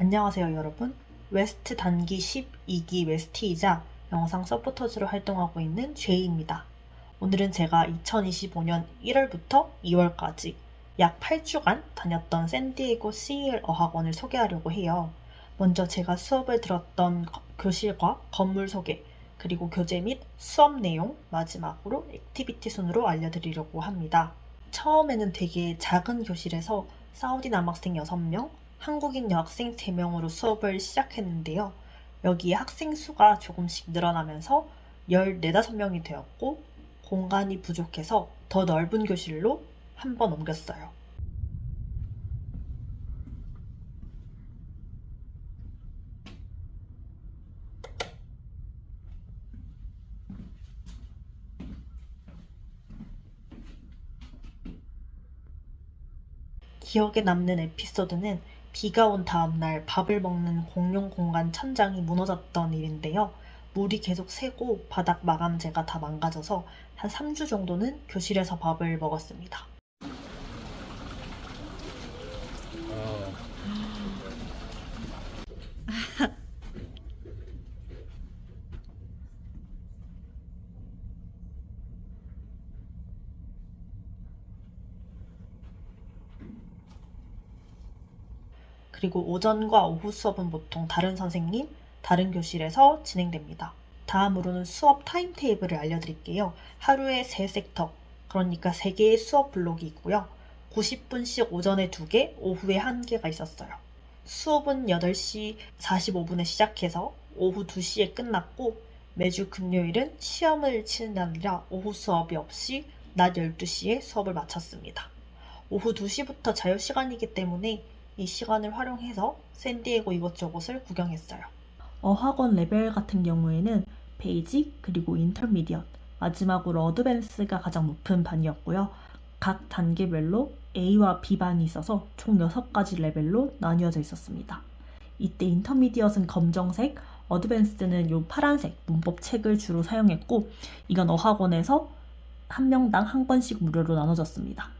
안녕하세요 여러분. 웨스트 단기 12기 웨스티이자 영상 서포터즈로 활동하고 있는 제이입니다. 오늘은 제가 2025년 1월부터 2월까지 약 8주간 다녔던 샌디에고 CEL 어학원을 소개하려고 해요. 먼저 제가 수업을 들었던 거- 교실과 건물 소개 그리고 교재 및 수업 내용 마지막으로 액티비티 순으로 알려드리려고 합니다. 처음에는 되게 작은 교실에서 사우디 남학생 6명, 한국인 여학생 3명으로 수업을 시작했는데요. 여기에 학생 수가 조금씩 늘어나면서 14, 5명이 되었고 공간이 부족해서 더 넓은 교실로 한 번 옮겼어요. 기억에 남는 에피소드는 비가 온 다음날 밥을 먹는 공용 공간 천장이 무너졌던 일인데요. 물이 계속 새고 바닥 마감재가 다 망가져서 한 3주 정도는 교실에서 밥을 먹었습니다. 어, 그리고 오전과 오후 수업은 보통 다른 선생님, 다른 교실에서 진행됩니다. 다음으로는 수업 타임테이블을 알려드릴게요. 하루에 3섹터, 그러니까 3개의 수업 블록이 있고요. 90분씩 오전에 2개, 오후에 1개가 있었어요. 수업은 8시 45분에 시작해서 오후 2시에 끝났고 매주 금요일은 시험을 치는 날이라 오후 수업이 없이 낮 12시에 수업을 마쳤습니다. 오후 2시부터 자유시간이기 때문에 이 시간을 활용해서 샌디에고 이것저것을 구경했어요. 어학원 레벨 같은 경우에는 베이직 그리고 인터미디엇 마지막으로 어드밴스가 가장 높은 반이었고요. 각 단계별로 A와 B 반이 있어서 총 6가지 레벨로 나뉘어져 있었습니다. 이때 인터미디엇은 검정색, 어드밴스는 요 파란색 문법 책을 주로 사용했고 이건 어학원에서 한 명당 한 권씩 무료로 나눠졌습니다.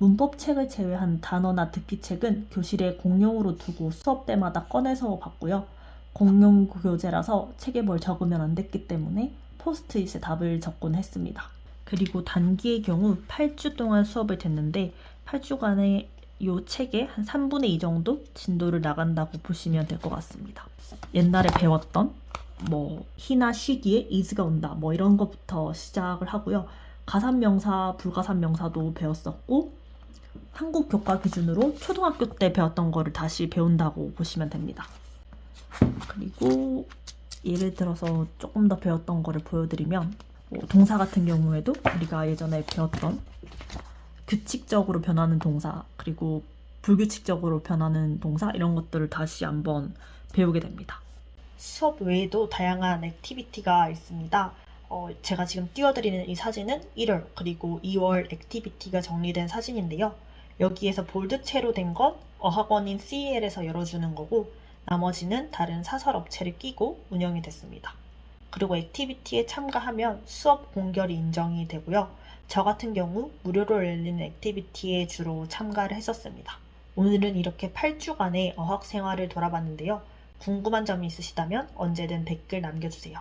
문법 책을 제외한 단어나 듣기 책은 교실에 공용으로 두고 수업 때마다 꺼내서 봤고요. 공용 교재라서 책에 뭘 적으면 안 됐기 때문에 포스트잇에 답을 적곤 했습니다. 그리고 단기의 경우 8주 동안 수업을 듣는데 8주간의 이 책에 한 3분의 2 정도 진도를 나간다고 보시면 될 것 같습니다. 옛날에 배웠던 뭐 희나 쉬기에 is가 온다 뭐 이런 것부터 시작을 하고요. 가산명사, 불가산명사도 배웠었고 한국 교과 기준으로 초등학교 때 배웠던 거를 다시 배운다고 보시면 됩니다. 그리고 예를 들어서 조금 더 배웠던 거를 보여드리면 뭐 동사 같은 경우에도 우리가 예전에 배웠던 규칙적으로 변하는 동사 그리고 불규칙적으로 변하는 동사 이런 것들을 다시 한번 배우게 됩니다. 수업 외에도 다양한 액티비티가 있습니다. 어, 제가 지금 띄워드리는 이 사진은 1월 그리고 2월 액티비티가 정리된 사진인데요. 여기에서 볼드체로 된 건 어학원인 CEL에서 열어주는 거고 나머지는 다른 사설 업체를 끼고 운영이 됐습니다. 그리고 액티비티에 참가하면 수업 공결이 인정이 되고요. 저 같은 경우 무료로 열리는 액티비티에 주로 참가를 했었습니다. 오늘은 이렇게 8주간의 어학 생활을 돌아봤는데요. 궁금한 점이 있으시다면 언제든 댓글 남겨주세요.